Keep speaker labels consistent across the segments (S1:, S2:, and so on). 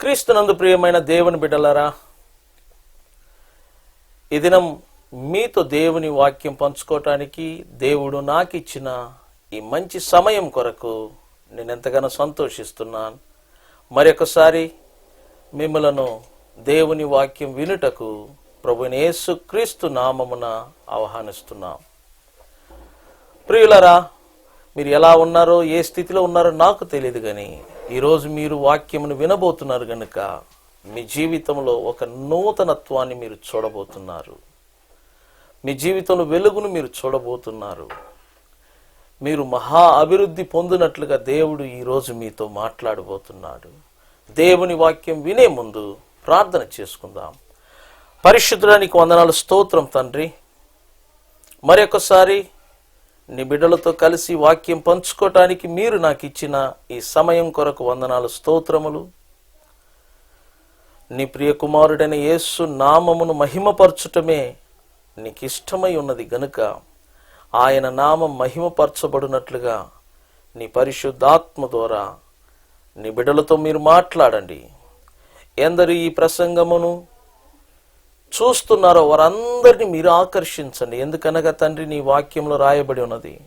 S1: క్రీస్తునందు ప్రియమైన దేవుని బిడ్డలారా ఈ దినం మీతో దేవుని వాక్యం పంచుకోవటానికి దేవుడు నాకు ఇచ్చిన ఈ మంచి సమయం కొరకు నేను ఎంతగానో సంతోషిస్తున్నాను మరొకసారి మిమ్మలను దేవుని వాక్యం వినుటకు ప్రభుని యేసు క్రీస్తు నామమున ఆహ్వానిస్తున్నాం. ప్రియులరా మీరు ఎలా ఉన్నారో ఏ స్థితిలో ఉన్నారో నాకు తెలియదు కానీ ఈరోజు మీరు వాక్యమును వినబోతున్నారు కనుక మీ జీవితంలో ఒక నూతనత్వాన్ని మీరు చూడబోతున్నారు. మీ జీవితంలో వెలుగును మీరు చూడబోతున్నారు. మీరు మహా అభివృద్ధి పొందినట్లుగా దేవుడు ఈరోజు మీతో మాట్లాడబోతున్నాడు. దేవుని వాక్యం వినే ముందు ప్రార్థన చేసుకుందాం. పరిశుద్ధుడానికి వందనాలు స్తోత్రం తండ్రి. మరొకసారి నీ బిడ్డలతో కలిసి వాక్యం పంచుకోవటానికి మీరు నాకు ఇచ్చిన ఈ సమయం కొరకు వందనాలు స్తోత్రములు. నీ ప్రియ కుమారుడైన యేసు నామమును మహిమపరచుటమే నీకు ఇష్టమై ఉన్నది గనుక ఆయన నామం మహిమపరచబడినట్లుగా నీ పరిశుద్ధాత్మ ద్వారా నీ బిడ్డలతో మీరు మాట్లాడండి. ఎందరు ఈ ప్రసంగమును చూస్తున్నారో వారందరినీ మీరు ఆకర్షించండి. ఎందుకనగా తండ్రి నీ వాక్యంలో రాయబడి ఉన్నది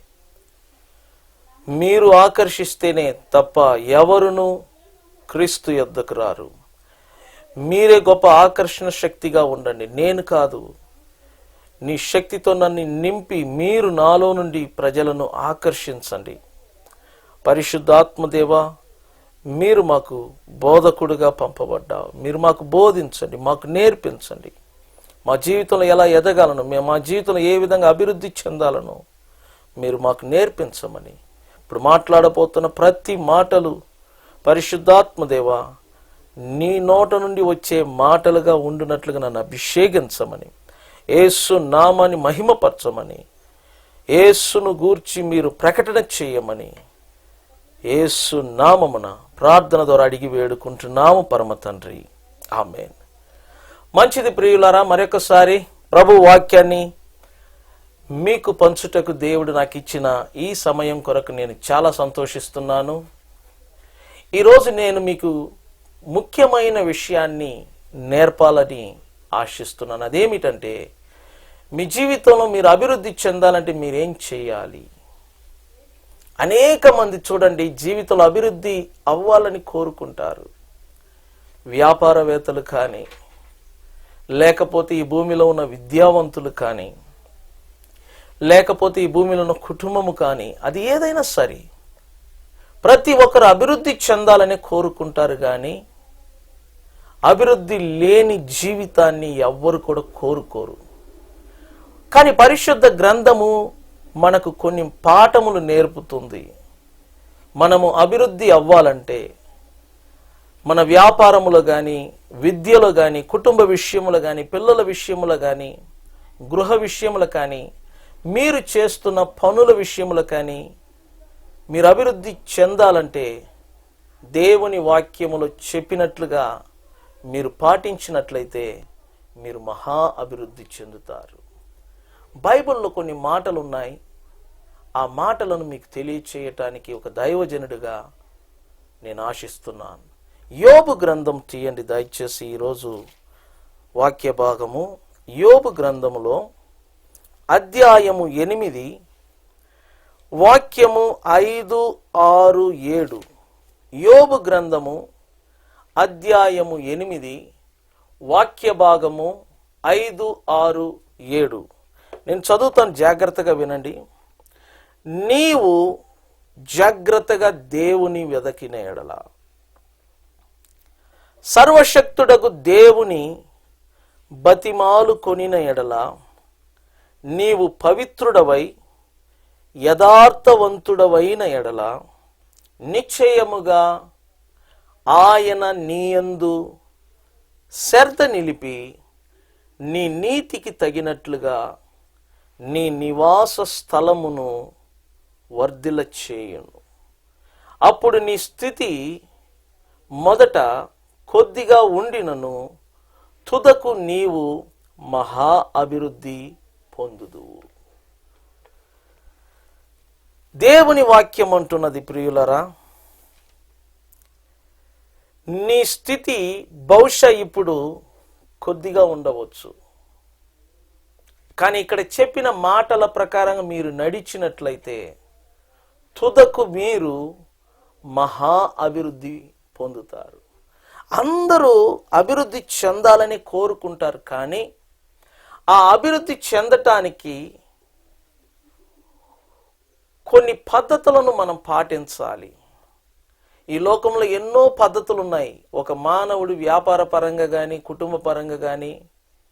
S1: మీరు ఆకర్షిస్తేనే తప్ప ఎవరును క్రీస్తు యొద్దకు రారు. మీరే గొప్ప ఆకర్షణ శక్తిగా ఉండండి. నేను కాదు నీ శక్తితో నన్ను నింపి మీరు నాలో నుండి ప్రజలను ఆకర్షించండి. పరిశుద్ధాత్మదేవ మీరు మాకు బోధకుడుగా పంపబడ్డావు. మీరు మాకు బోధించండి మాకు నేర్పించండి. మా జీవితంలో ఎలా ఎదగాలను మేము మా జీవితంలో ఏ విధంగా అభివృద్ధి చెందాలను మీరు మాకు నేర్పించమని. ఇప్పుడు మాట్లాడబోతున్న ప్రతి మాటలు పరిశుద్ధాత్మదేవా నీ నోట నుండి వచ్చే మాటలుగా ఉండినట్లుగా నన్ను అభిషేకించమని ఏసు నామాన్ని మహిమపరచమని ఏసును గూర్చి మీరు ప్రకటన చేయమని ఏసు నామమున ప్రార్థన ద్వారా అడిగి వేడుకుంటున్నాము పరమ తండ్రి. ఆమెన్. మంచిది ప్రియులారా మరొకసారి ప్రభు వాక్యాన్ని మీకు పంచుటకు దేవుడు నాకు ఇచ్చిన ఈ సమయం కొరకు నేను చాలా సంతోషిస్తున్నాను. ఈరోజు నేను మీకు ముఖ్యమైన విషయాన్ని నేర్పాలని ఆశిస్తున్నాను. అదేమిటంటే మీ జీవితంలో మీరు అభివృద్ధి చెందాలంటే మీరేం చేయాలి? అనేక మంది చూడండి జీవితంలో అభివృద్ధి అవ్వాలని కోరుకుంటారు. వ్యాపారవేత్తలు కానీ లేకపోతే ఈ భూమిలో ఉన్న విద్యావంతులు కానీ లేకపోతే ఈ భూమిలో ఉన్న కుటుంబము కానీ అది ఏదైనా సరే ప్రతి ఒక్కరు అభివృద్ధి చెందాలని కోరుకుంటారు కానీ అభివృద్ధి లేని జీవితాన్ని ఎవ్వరు కూడా కోరుకోరు. కానీ పరిశుద్ధ గ్రంథము మనకు కొన్ని పాఠములు నేర్పుతుంది. మనము అభివృద్ధి అవ్వాలంటే మన వ్యాపారములో కానీ విద్యలో కానీ కుటుంబ విషయములు కానీ పిల్లల విషయములు కానీ గృహ విషయములు కానీ మీరు చేస్తున్న పనుల విషయములు కానీ మీరు అభివృద్ధి చెందాలంటే దేవుని వాక్యములో చెప్పినట్లుగా మీరు పాటించినట్లయితే మీరు మహా అభివృద్ధి చెందుతారు. బైబిల్లో కొన్ని మాటలు ఉన్నాయి ఆ మాటలను మీకు తెలియచేయటానికి ఒక దైవజనుడిగా నేను ఆశిస్తున్నాను. యోబు గ్రంథం తీయండి దయచేసి ఈరోజు వాక్య భాగము. యోబు గ్రంథములో అధ్యాయము ఎనిమిది వాక్యము ఐదు ఆరు ఏడు. యోబు గ్రంథము అధ్యాయము ఎనిమిది వాక్య భాగము ఐదు ఆరు ఏడు. నేను చదువుతాను జాగ్రత్తగా వినండి. నీవు జాగ్రత్తగా దేవుని వెదకిన ఎడలా. సర్వశక్తుడకు దేవుని బతిమాలు కొనిన ఎడల నీవు పవిత్రుడవై యథార్థవంతుడవైన ఎడల నిశ్చయముగా ఆయన నీయందు శ్రద్ధ నిలిపి నీ నీతికి తగినట్లుగా నీ నివాస స్థలమును వర్ధిల చేయును అప్పుడు నీ స్థితి మొదట కొద్దిగా ఉండినను తుదకు నీవు మహా అభివృద్ధి పొందుదువు దేవుని వాక్యం అంటున్నది ప్రియులరా నీ స్థితి బహుశా ఇప్పుడు కొద్దిగా ఉండవచ్చు. కానీ ఇక్కడ చెప్పిన మాటల ప్రకారం మీరు నడిచినట్లయితే తుదకు మీరు మహా అభివృద్ధి పొందుతారు. అందరూ అభివృద్ధి చెందాలని కోరుకుంటారు కానీ ఆ అభివృద్ధి చెందటానికి కొన్ని పద్ధతులను మనం పాటించాలి. ఈ లోకంలో ఎన్నో పద్ధతులు ఉన్నాయి ఒక మానవుడు వ్యాపార పరంగా కానీ కుటుంబ పరంగా కానీ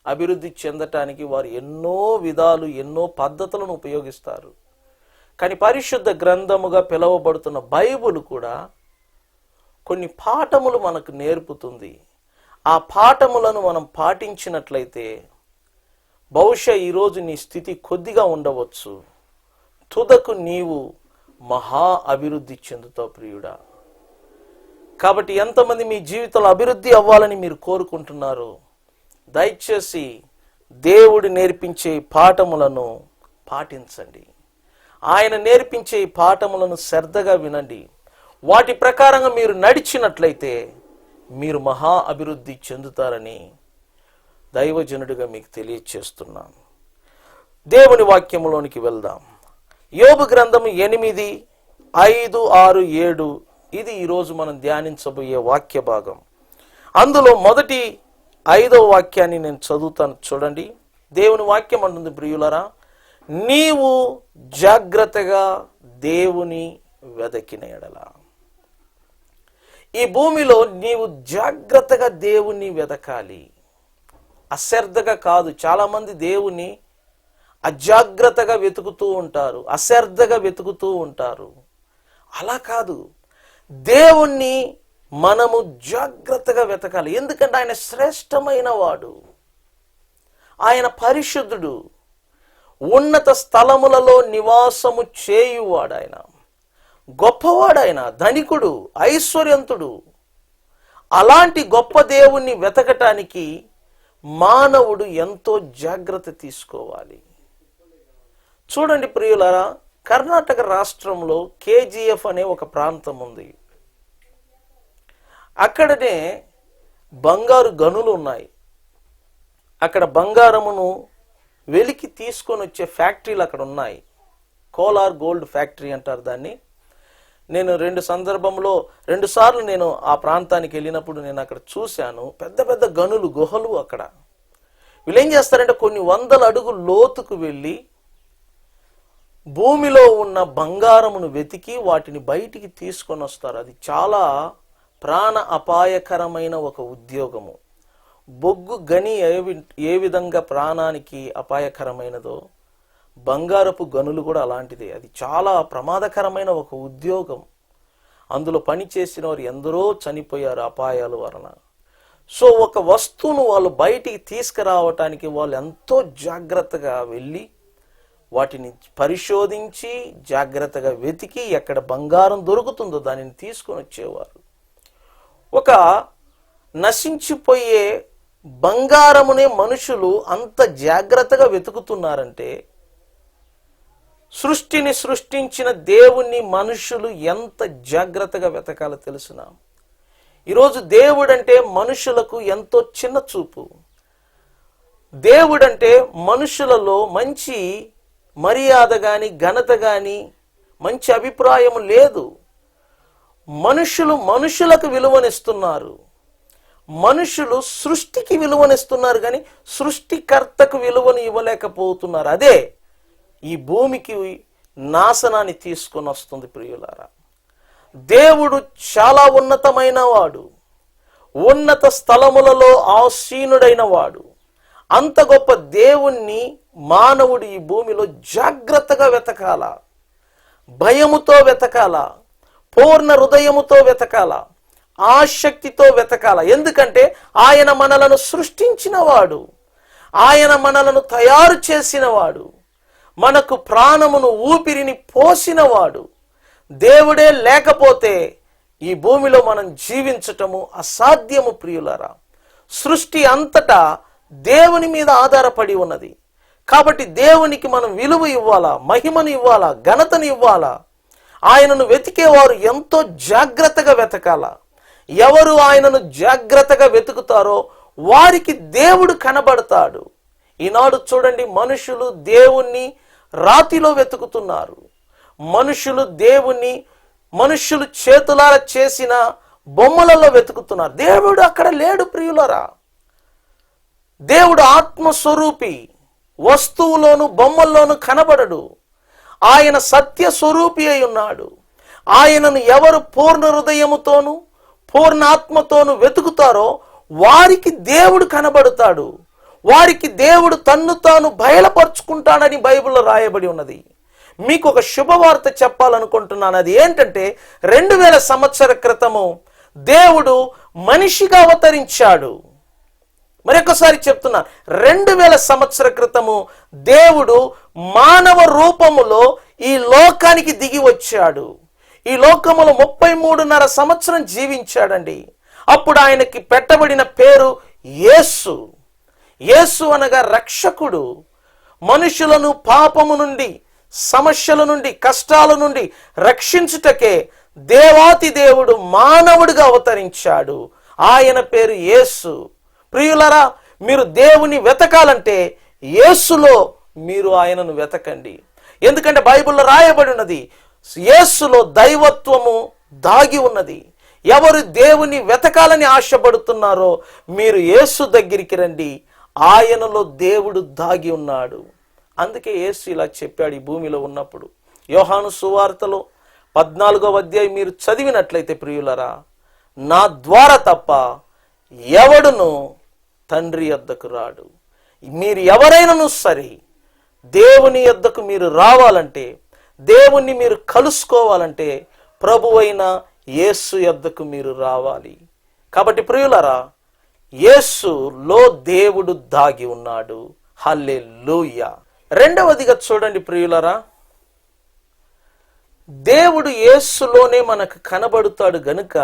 S1: అభివృద్ధి చెందటానికి వారు ఎన్నో విధాలు ఎన్నో పద్ధతులను ఉపయోగిస్తారు. కానీ పరిశుద్ధ గ్రంథముగా పిలువబడుతున్న బైబుల్ కూడా కొన్ని పాఠములు మనకు నేర్పుతుంది. ఆ పాఠములను మనం పాటించినట్లయితే బహుశా ఈరోజు నీ స్థితి కొద్దిగా ఉండవచ్చు. తుదకు నీవు మహా అభివృద్ధి చెందుతావు ప్రియుడా. కాబట్టి ఎంతమంది మీ జీవితంలో అభివృద్ధి అవ్వాలని మీరు కోరుకుంటున్నారు దయచేసి దేవుడు నేర్పించే పాఠములను పాటించండి. ఆయన నేర్పించే పాఠములను శ్రద్ధగా వినండి. వాటి ప్రకారంగా మీరు నడిచినట్లయితే మీరు మహా అభివృద్ధి చెందుతారని దైవజనుడిగా మీకు తెలియచేస్తున్నాను. దేవుని వాక్యంలోనికి వెళ్దాం. యోబు గ్రంథము ఎనిమిది ఐదు ఆరు ఏడు. ఇది ఈరోజు మనం ధ్యానించబోయే వాక్య భాగం. అందులో మొదటి ఐదవ వాక్యాన్ని నేను చదువుతాను. చూడండి. దేవుని వాక్యం అంటుంది ప్రియులరా నీవు జాగ్రత్తగా దేవుని వెదకిన ఎడల. ఈ భూమిలో నీవు జాగ్రత్తగా దేవుణ్ణి వెతకాలి. అశ్రద్ధగా కాదు చాలామంది దేవుని అజాగ్రత్తగా వెతుకుతూ ఉంటారు అశ్రద్ధగా వెతుకుతూ ఉంటారు. అలా కాదు దేవుణ్ణి మనము జాగ్రత్తగా వెతకాలి. ఎందుకంటే ఆయన శ్రేష్టమైన వాడు. ఆయన పరిశుద్ధుడు. ఉన్నత స్థలములలో నివాసము చేయువాడు ఆయన. గొప్పవాడైన ధనికుడు ఐశ్వర్యంతుడు. అలాంటి గొప్ప దేవుణ్ణి వెతకటానికి మానవుడు ఎంతో జాగ్రత్త తీసుకోవాలి. చూడండి ప్రియులారా కర్ణాటక రాష్ట్రంలో కేజీఎఫ్ అనే ఒక ప్రాంతం ఉంది. అక్కడనే బంగారు గనులు ఉన్నాయి. అక్కడ బంగారమును వెలికి తీసుకొని వచ్చే ఫ్యాక్టరీలు అక్కడ ఉన్నాయి. కోలార్ గోల్డ్ ఫ్యాక్టరీ అంటారు దాన్ని. నేను రెండు సందర్భంలో రెండుసార్లు నేను ఆ ప్రాంతానికి వెళ్ళినప్పుడు నేను అక్కడ చూశాను. పెద్ద పెద్ద గనులు గుహలు అక్కడ. వీళ్ళు ఏం చేస్తారంటే కొన్ని వందల అడుగు లోతుకు వెళ్ళి భూమిలో ఉన్న బంగారమును వెతికి వాటిని బయటికి తీసుకొని వస్తారు. అది చాలా ప్రాణ అపాయకరమైన ఒక ఉద్యోగము. బొగ్గు గని ఏ ఏ విధంగా ప్రాణానికి అపాయకరమైనదో బంగారపు గనులు కూడా అలాంటిదే. అది చాలా ప్రమాదకరమైన ఒక ఉద్యోగం. అందులో పని చేసిన వారు ఎందరో చనిపోయారు అపాయాల వలన. సో ఒక వస్తువును వాళ్ళు బయటికి తీసుకురావటానికి వాళ్ళు ఎంతో జాగ్రత్తగా వెళ్ళి వాటిని పరిశోధించి జాగ్రత్తగా వెతికి ఎక్కడ బంగారం దొరుకుతుందో దానిని తీసుకొని వచ్చేవారు. ఒక నశించిపోయే బంగారమునే మనుషులు అంత జాగ్రత్తగా వెతుకుతున్నారంటే సృష్టిని సృష్టించిన దేవుణ్ణి మనుషులు ఎంత జాగ్రత్తగా వెతకాలో తెలుసునా ఈరోజు దేవుడంటే మనుషులకు ఎంతో చిన్న చూపు. దేవుడంటే మనుషులలో మంచి మర్యాద గాని ఘనత గాని మంచి అభిప్రాయం లేదు. మనుషులు మనుషులకు విలువనిస్తున్నారు. మనుషులు సృష్టికి విలువనిస్తున్నారు కానీ సృష్టికర్తకు విలువను ఇవ్వలేకపోతున్నారు. అదే ఈ భూమికి నాశనాన్ని తీసుకొని వస్తుంది ప్రియులారా. దేవుడు చాలా ఉన్నతమైన వాడు. ఉన్నత స్థలములలో ఆసీనుడైన వాడు. అంత గొప్ప దేవుణ్ణి మానవుడు ఈ భూమిలో జాగ్రత్తగా వెతకాల. భయముతో వెతకాల. పూర్ణ హృదయముతో వెతకాల. ఆసక్తితో వెతకాల. ఎందుకంటే ఆయన మనలను సృష్టించినవాడు. ఆయన మనలను తయారు చేసినవాడు. మనకు ప్రాణమును ఊపిరిని పోసినవాడు. దేవుడే లేకపోతే ఈ భూమిలో మనం జీవించటము అసాధ్యము ప్రియులరా. సృష్టి అంతటా దేవుని మీద ఆధారపడి ఉన్నది. కాబట్టి దేవునికి మనం విలువ ఇవ్వాలా మహిమను ఇవ్వాలా ఘనతను ఇవ్వాలా? ఆయనను వెతికేవారు ఎంతో జాగ్రత్తగా వెతకాల? ఎవరు ఆయనను జాగ్రత్తగా వెతుకుతారో వారికి దేవుడు కనబడతాడు. ఈనాడు చూడండి మనుషులు దేవుణ్ణి రాతిలో వెతుకుతున్నారు. మనుషులు దేవుణ్ణి మనుషులు చేతులార చేసిన బొమ్మలలో వెతుకుతున్నారు. దేవుడు అక్కడ లేడు ప్రియులరా. దేవుడు ఆత్మస్వరూపి వస్తువులోను బొమ్మల్లోను కనబడడు. ఆయన సత్య స్వరూపి అయి ఉన్నాడు. ఆయనను ఎవరు పూర్ణ హృదయముతోను పూర్ణాత్మతోను వెతుకుతారో వారికి దేవుడు కనబడతాడు. వారికి దేవుడు తన్ను తాను బయలుపరుచుకుంటాడని బైబిల్లో రాయబడి ఉన్నది. మీకు ఒక శుభవార్త చెప్పాలనుకుంటున్నాను. అది ఏంటంటే రెండు వేల సంవత్సర క్రితము దేవుడు మనిషిగా అవతరించాడు. మరొకసారి చెప్తున్నా రెండు వేల సంవత్సర క్రితము దేవుడు మానవ రూపములో ఈ లోకానికి దిగి వచ్చాడు. ఈ లోకములో ముప్పై మూడున్నర సంవత్సరం జీవించాడండి. అప్పుడు ఆయనకి పెట్టబడిన పేరు యేసు. యేసు అనగా రక్షకుడు. మనుషులను పాపము నుండి సమస్యల నుండి కష్టాల నుండి రక్షించుటకే దేవాతి దేవుడు మానవుడిగా అవతరించాడు. ఆయన పేరు యేసు. ప్రియులరా మీరు దేవుని వెతకాలంటే యేసులో మీరు ఆయనను వెతకండి. ఎందుకంటే బైబిల్లో రాయబడి ఉన్నది యేసులో దైవత్వము దాగి ఉన్నది. ఎవరు దేవుని వెతకాలని ఆశపడుతున్నారో మీరు యేసు దగ్గరికి రండి. ఆయనలో దేవుడు దాగి ఉన్నాడు. అందుకే యేసు ఇలా చెప్పాడు ఈ భూమిలో ఉన్నప్పుడు. యోహాను సువార్తలో పద్నాలుగో అధ్యాయం మీరు చదివినట్లయితే ప్రియులరా నా ద్వారా తప్ప ఎవడును తండ్రి యొద్దకు రాడు. మీరు ఎవరైనాను సరే దేవుని యొద్దకు మీరు రావాలంటే దేవుణ్ణి మీరు కలుసుకోవాలంటే ప్రభువైన యేసు యొద్దకు మీరు రావాలి. కాబట్టి ప్రియులరా యేసులో దేవుడు దాగి ఉన్నాడు. హల్లే రెండవదిగా చూడండి ప్రియులరా. దేవుడు యేసులోనే మనకు కనబడుతాడు గనుక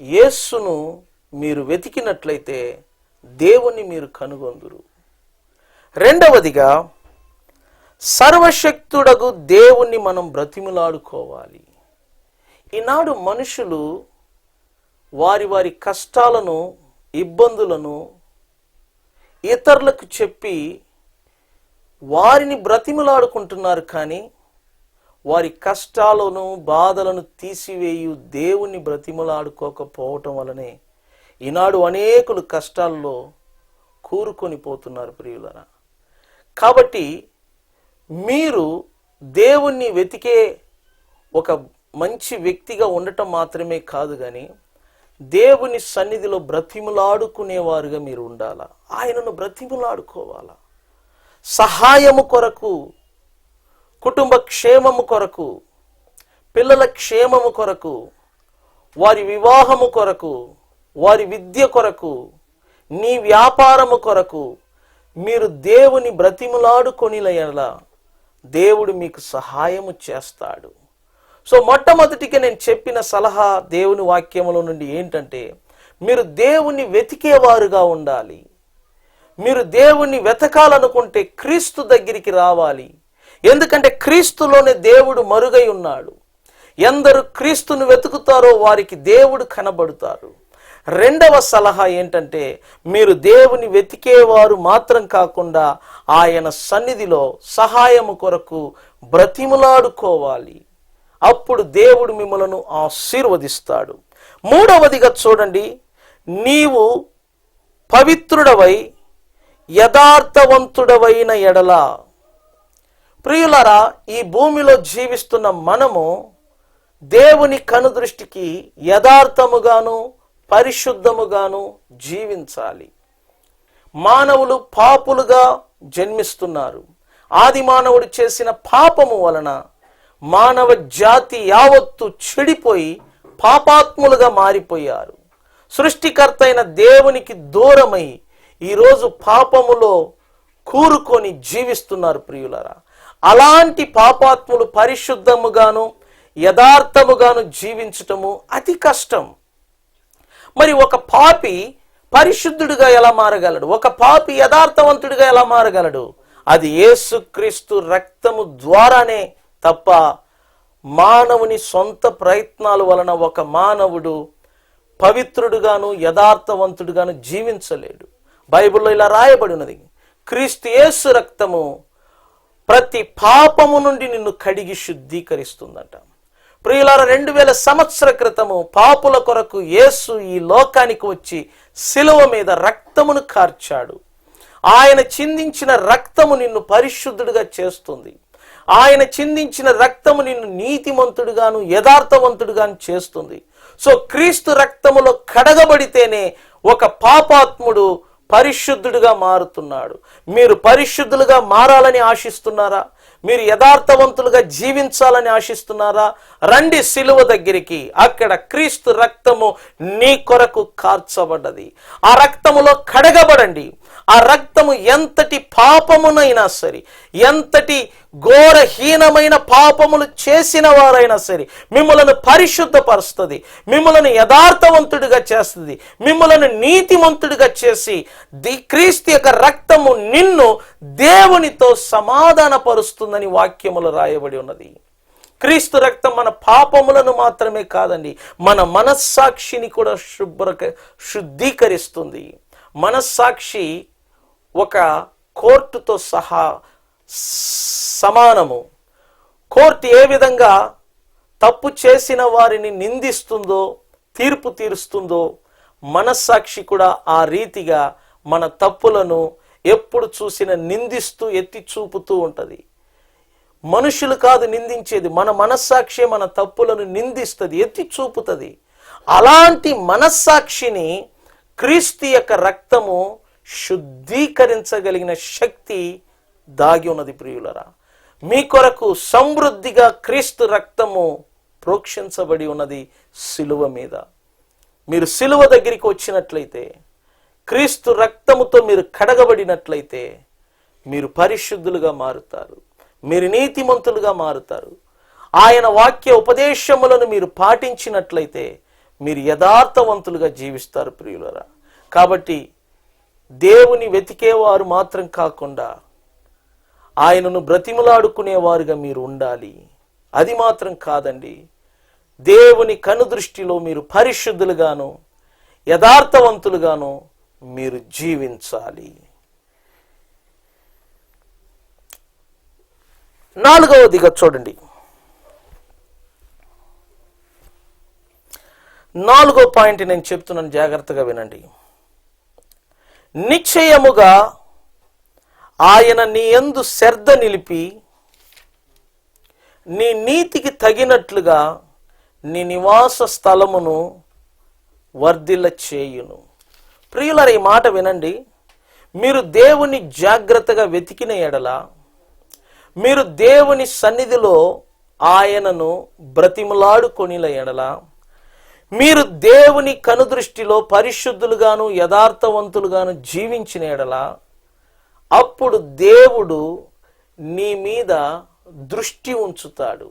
S1: యేసును మీరు వెతికినట్లయితే దేవుణ్ణి మీరు కనుగొందురు. రెండవదిగా సర్వశక్తుడగు దేవుణ్ణి మనం బ్రతిములాడుకోవాలి. ఈనాడు మనుషులు వారి వారి కష్టాలను ఇబ్బందులను ఇతరులకు చెప్పి వారిని బ్రతిమలాడుకుంటున్నారు కానీ వారి కష్టాలను బాధలను తీసివేయు దేవుణ్ణి బ్రతిమలాడుకోకపోవటం వలనే ఈనాడు అనేకులు కష్టాల్లో కూరుకొని పోతున్నారు ప్రియులరా. కాబట్టి మీరు దేవుణ్ణి వెతికే ఒక మంచి వ్యక్తిగా ఉండటం మాత్రమే కాదు కానీ దేవుని సన్నిధిలో బ్రతిములాడుకునేవారుగా మీరు ఉండాలా? ఆయనను బ్రతిములాడుకోవాలా? సహాయము కొరకు కుటుంబ క్షేమము కొరకు పిల్లల క్షేమము కొరకు వారి వివాహము కొరకు వారి విద్య కొరకు నీ వ్యాపారము కొరకు మీరు దేవుని బ్రతిములాడుకొనిలయలా దేవుడు మీకు సహాయము చేస్తాడు. సో మొట్టమొదటిగా నేను చెప్పిన సలహా దేవుని వాక్యంలో నుండి ఏంటంటే మీరు దేవుణ్ణి వెతికేవారుగా ఉండాలి. మీరు దేవుణ్ణి వెతకాలనుకుంటే క్రీస్తు దగ్గరికి రావాలి. ఎందుకంటే క్రీస్తులోనే దేవుడు మరుగై ఉన్నాడు. ఎందరు క్రీస్తును వెతుకుతారో వారికి దేవుడు కనబడుతారు. రెండవ సలహా ఏంటంటే మీరు దేవుని వెతికేవారు మాత్రం కాకుండా ఆయన సన్నిధిలో సహాయము కొరకు బ్రతిములాడుకోవాలి. అప్పుడు దేవుడు మిమ్మలను ఆశీర్వదిస్తాడు. మూడవదిగా చూడండి నీవు పవిత్రుడవై యథార్థవంతుడవైన ఎడల. ప్రియులరా ఈ భూమిలో జీవిస్తున్న మనము దేవుని కనుదృష్టికి యథార్థముగాను పరిశుద్ధముగాను జీవించాలి. మానవులు పాపులుగా జన్మిస్తున్నారు. ఆది మానవుడు చేసిన పాపము వలన మానవ జాతి యావత్తు చెడిపోయి పాపాత్ములుగా మారిపోయారు. సృష్టికర్త అయిన దేవునికి దూరమై ఈరోజు పాపములో కూరుకొని జీవిస్తున్నారు ప్రియులరా. అలాంటి పాపాత్ములు పరిశుద్ధముగాను యథార్థముగాను జీవించటము అతి కష్టం. మరి ఒక పాపి పరిశుద్ధుడిగా ఎలా మారగలడు? ఒక పాపి యథార్థవంతుడిగా ఎలా మారగలడు? అది యేసుక్రీస్తు రక్తము ద్వారానే తప్ప మానవుని సొంత ప్రయత్నాల వలన ఒక మానవుడు పవిత్రుడుగాను యథార్థవంతుడుగాను జీవించలేడు. బైబిల్లో ఇలా రాయబడి ఉన్నది క్రీస్తు యేసు రక్తము ప్రతి పాపము నుండి నిన్ను కడిగి శుద్ధీకరిస్తుందంట. ప్రియులార రెండు వేల సంవత్సర క్రితము పాపుల కొరకు యేసు ఈ లోకానికి వచ్చి శిలువ మీద రక్తమును కార్చాడు. ఆయన చిందించిన రక్తము నిన్ను పరిశుద్ధుడిగా చేస్తుంది. ఆయన చిందించిన రక్తము నిన్ను నీతిమంతుడుగాను యథార్థవంతుడుగాను చేస్తుంది. సో క్రీస్తు రక్తములో కడగబడితేనే ఒక పాపాత్ముడు పరిశుద్ధుడుగా మారుతున్నాడు. మీరు పరిశుద్ధులుగా మారాలని ఆశిస్తున్నారా? మీరు యథార్థవంతులుగా జీవించాలని ఆశిస్తున్నారా? రండి సిలువ దగ్గరికి. అక్కడ క్రీస్తు రక్తము నీ కొరకు కార్చబడ్డది. ఆ రక్తములో కడగబడండి. ఆ రక్తము ఎంతటి పాపమునైనా సరే ఎంతటి ఘోరహీనమైన పాపములు చేసిన వారైనా సరే మిమ్మలను పరిశుద్ధపరుస్తుంది మిమ్మలను యథార్థవంతుడిగా చేస్తుంది మిమ్మలను నీతిమంతుడిగా చేసి ది క్రీస్తు యొక్క రక్తము నిన్ను దేవునితో సమాధానపరుస్తుందని వాక్యములు రాయబడి ఉన్నది. క్రీస్తు రక్తం మన పాపములను మాత్రమే కాదండి మన మనస్సాక్షిని కూడా శుభ్ర శుద్ధీకరిస్తుంది. మనస్సాక్షి ఒక కోర్టుతో సహా సమానము. కోర్టు ఏ విధంగా తప్పు చేసిన వారిని నిందిస్తుందో తీర్పు తీరుస్తుందో మనస్సాక్షి కూడా ఆ రీతిగా మన తప్పులను ఎప్పుడు చూసిన నిందిస్తూ ఎత్తి చూపుతూ ఉంటుంది. మనుషులు కాదు నిందించేది మన మనస్సాక్షి మన తప్పులను నిందిస్తుంది ఎత్తి చూపుతుంది. అలాంటి మనస్సాక్షిని క్రీస్తు యొక్క రక్తము శుద్ధీకరించగలిగిన శక్తి దాగి ఉన్నది ప్రియులరా. మీ కొరకు సమృద్ధిగా క్రీస్తు రక్తము ప్రోక్షించబడి ఉన్నది సిలువ మీద. మీరు సిలువ దగ్గరికి వచ్చినట్లయితే క్రీస్తు రక్తముతో మీరు కడగబడినట్లయితే మీరు పరిశుద్ధులుగా మారుతారు. మీరు నీతిమంతులుగా మారుతారు. ఆయన వాక్య ఉపదేశములను మీరు పాటించినట్లయితే మీరు యథార్థవంతులుగా జీవిస్తారు ప్రియులరా. కాబట్టి దేవుని వెతికేవారు మాత్రం కాకుండా ఆయనను బ్రతిమలాడుకునేవారుగా మీరు ఉండాలి. అది మాత్రం కాదండి. దేవుని కనుదృష్టిలో మీరు పరిశుద్ధులుగాను యథార్థవంతులుగాను మీరు జీవించాలి. నాలుగవదిగా చూడండి. నాలుగో పాయింట్ నేను చెప్తున్నాను జాగ్రత్తగా వినండి. నిశ్చయముగా ఆయన నీ ఎందు శ్రద్ధ నిలిపి నీ నీతికి తగినట్లుగా నీ నివాస స్థలమును వర్ధిల్ల చేయును. ప్రియులర ఈ మాట వినండి. మీరు దేవుని జాగ్రత్తగా వెతికిన ఎడల మీరు దేవుని సన్నిధిలో ఆయనను బ్రతిములాడుకొనిల ఎడల మీరు దేవుని కనుదృష్టిలో పరిశుద్ధులుగాను యథార్థవంతులుగాను జీవించిన ఎడల అప్పుడు దేవుడు నీ మీద దృష్టి ఉంచుతాడు.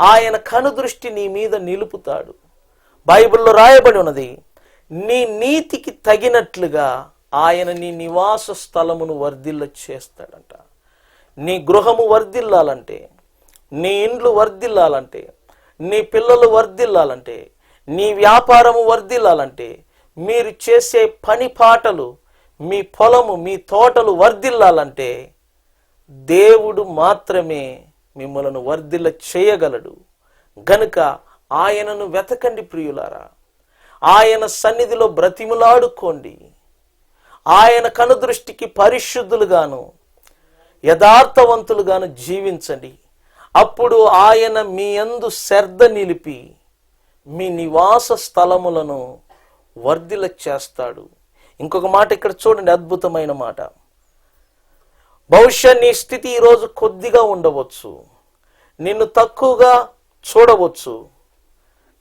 S1: ఆయన కనుదృష్టి నీ మీద నిలుపుతాడు. బైబిల్లో రాయబడి ఉన్నది నీ నీతికి తగినట్లుగా ఆయన నీ నివాస స్థలమును వర్ధిల్ల చేస్తాడంట. నీ గృహము వర్ధిల్లాలంటే నీ ఇండ్లు వర్ధిల్లాలంటే నీ పిల్లలు వర్ధిల్లాలంటే నీ వ్యాపారము వర్ధిల్లాలంటే మీరు చేసే పని పాటలు మీ పొలము మీ తోటలు వర్ధిల్లాలంటే దేవుడు మాత్రమే మిమ్మలను వర్ధిల్ల చేయగలడు. గనుక ఆయనను వెతకండి ప్రియులారా. ఆయన సన్నిధిలో బ్రతిములాడుకోండి. ఆయన కనుదృష్టికి పరిశుద్ధులుగాను యథార్థవంతులుగాను జీవించండి. అప్పుడు ఆయన మీ అందు శ్రద్ధ నిలిపి మీ నివాస స్థలములను వర్ధిల చేస్తాడు. ఇంకొక మాట ఇక్కడ చూడండి అద్భుతమైన మాట. బహుశా నీ స్థితి ఈరోజు కొద్దిగా ఉండవచ్చు. నిన్ను తక్కువగా చూడవచ్చు.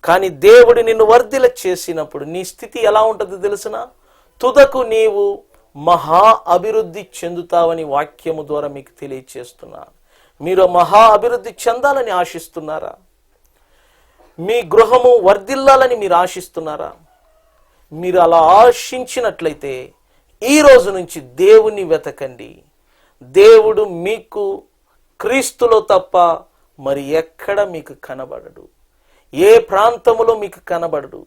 S1: కానీ దేవుడు నిన్ను వర్ధిల చేసినప్పుడు నీ స్థితి ఎలా ఉంటుందో తెలిసిన? తుదకు నీవు మహా అభివృద్ధి చెందుతావని వాక్యము ద్వారా మీకు తెలియచేస్తున్నా. మీరు మహా అభివృద్ధి చెందాలని ఆశిస్తున్నారా? మీ గృహము వర్ధిల్లాలని మీరు ఆశిస్తున్నారా? మీరు అలా ఆశించినట్లయితే ఈ రోజు నుంచి దేవుని వెతకండి. దేవుడు మీకు క్రీస్తులో తప్ప మరి ఎక్కడ మీకు కనబడడు. ఏ ప్రాంతములో మీకు కనబడడు.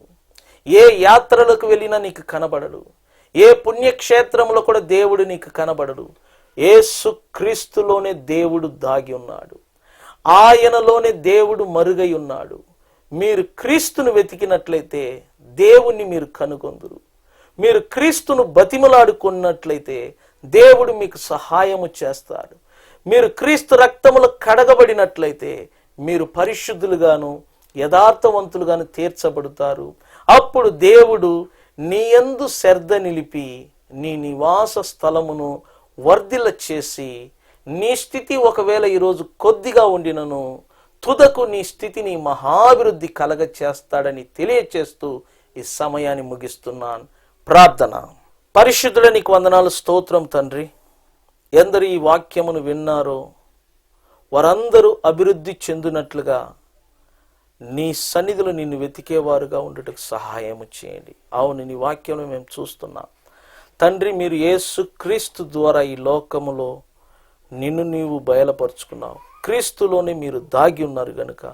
S1: ఏ యాత్రలకు వెళ్ళినా నీకు కనబడడు. ఏ పుణ్యక్షేత్రంలో కూడా దేవుడు నీకు కనబడడు. యేసు క్రీస్తులోనే దేవుడు దాగి ఉన్నాడు. ఆయనలోనే దేవుడు మరుగై ఉన్నాడు. మీరు క్రీస్తును వెతికినట్లయితే దేవుణ్ణి మీరు కనుగొందురు. మీరు క్రీస్తును బతిమలాడుకున్నట్లయితే దేవుడు మీకు సహాయము చేస్తాడు. మీరు క్రీస్తు రక్తములు కడగబడినట్లయితే మీరు పరిశుద్ధులుగాను యథార్థవంతులుగాను తీర్చబడతారు. అప్పుడు దేవుడు నీ యందు శ్రద్ధ నిలిపి నీ నివాస స్థలమును వర్ధిల్ల చేసి నీ స్థితి ఒకవేళ ఈరోజు కొద్దిగా ఉండినను తుదకు నీ స్థితిని మహాభివృద్ధి కలగ చేస్తాడని తెలియచేస్తూ ఈ సమయాన్ని ముగిస్తున్నాను. ప్రార్థన. పరిశుద్ధుల నీకు వందనాలు స్తోత్రం తండ్రి. ఎందరు ఈ వాక్యమును విన్నారో వారందరూ అభివృద్ధి చెందినట్లుగా నీ సన్నిధులు నిన్ను వెతికేవారుగా ఉండటకు సహాయము చేయండి. అవును నీ వాక్యంలో మేము చూస్తున్నాం. తండ్రి మీరు ఏసుక్రీస్తు ద్వారా ఈ లోకములో నిన్ను నీవు బయలుపరుచుకున్నావు. క్రీస్తులోనే మీరు దాగి ఉన్నారు గనుక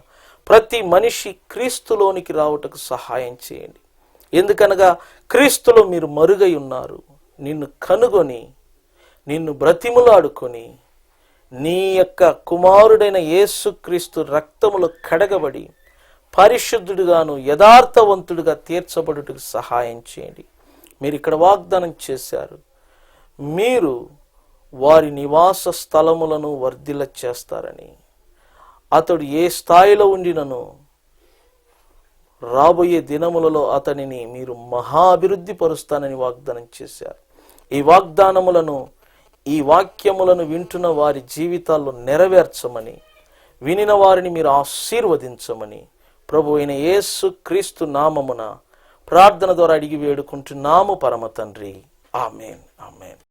S1: ప్రతి మనిషి క్రీస్తులోనికి రావటకు సహాయం చేయండి. ఎందుకనగా క్రీస్తులో మీరు మరుగై ఉన్నారు. నిన్ను కనుగొని నిన్ను బ్రతిములాడుకొని నీ యొక్క కుమారుడైన యేసుక్రీస్తు రక్తములో కడగబడి పరిశుద్ధుడుగాను యథార్థవంతుడుగా తీర్చబడుటకు సహాయం చేయండి. మీరు ఇక్కడ వాగ్దానం చేశారు. మీరు వారి నివాస స్థలములను వర్ధిల చేస్తారని. అతడు ఏ స్థాయిలో ఉండినను రాబోయే దినములలో అతనిని మీరు మహాభివృద్ధి పరుస్తానని వాగ్దానం చేశారు. ఈ వాగ్దానములను ఈ వాక్యములను వింటున్న వారి జీవితాల్లో నెరవేర్చమని వినిన వారిని మీరు ఆశీర్వదించమని ప్రభు అయిన యేసు క్రీస్తు నామమున ప్రార్థన ద్వారా అడిగి వేడుకుంటున్నాము పరమ తండ్రి. ఆమెన్. ఆమెన్.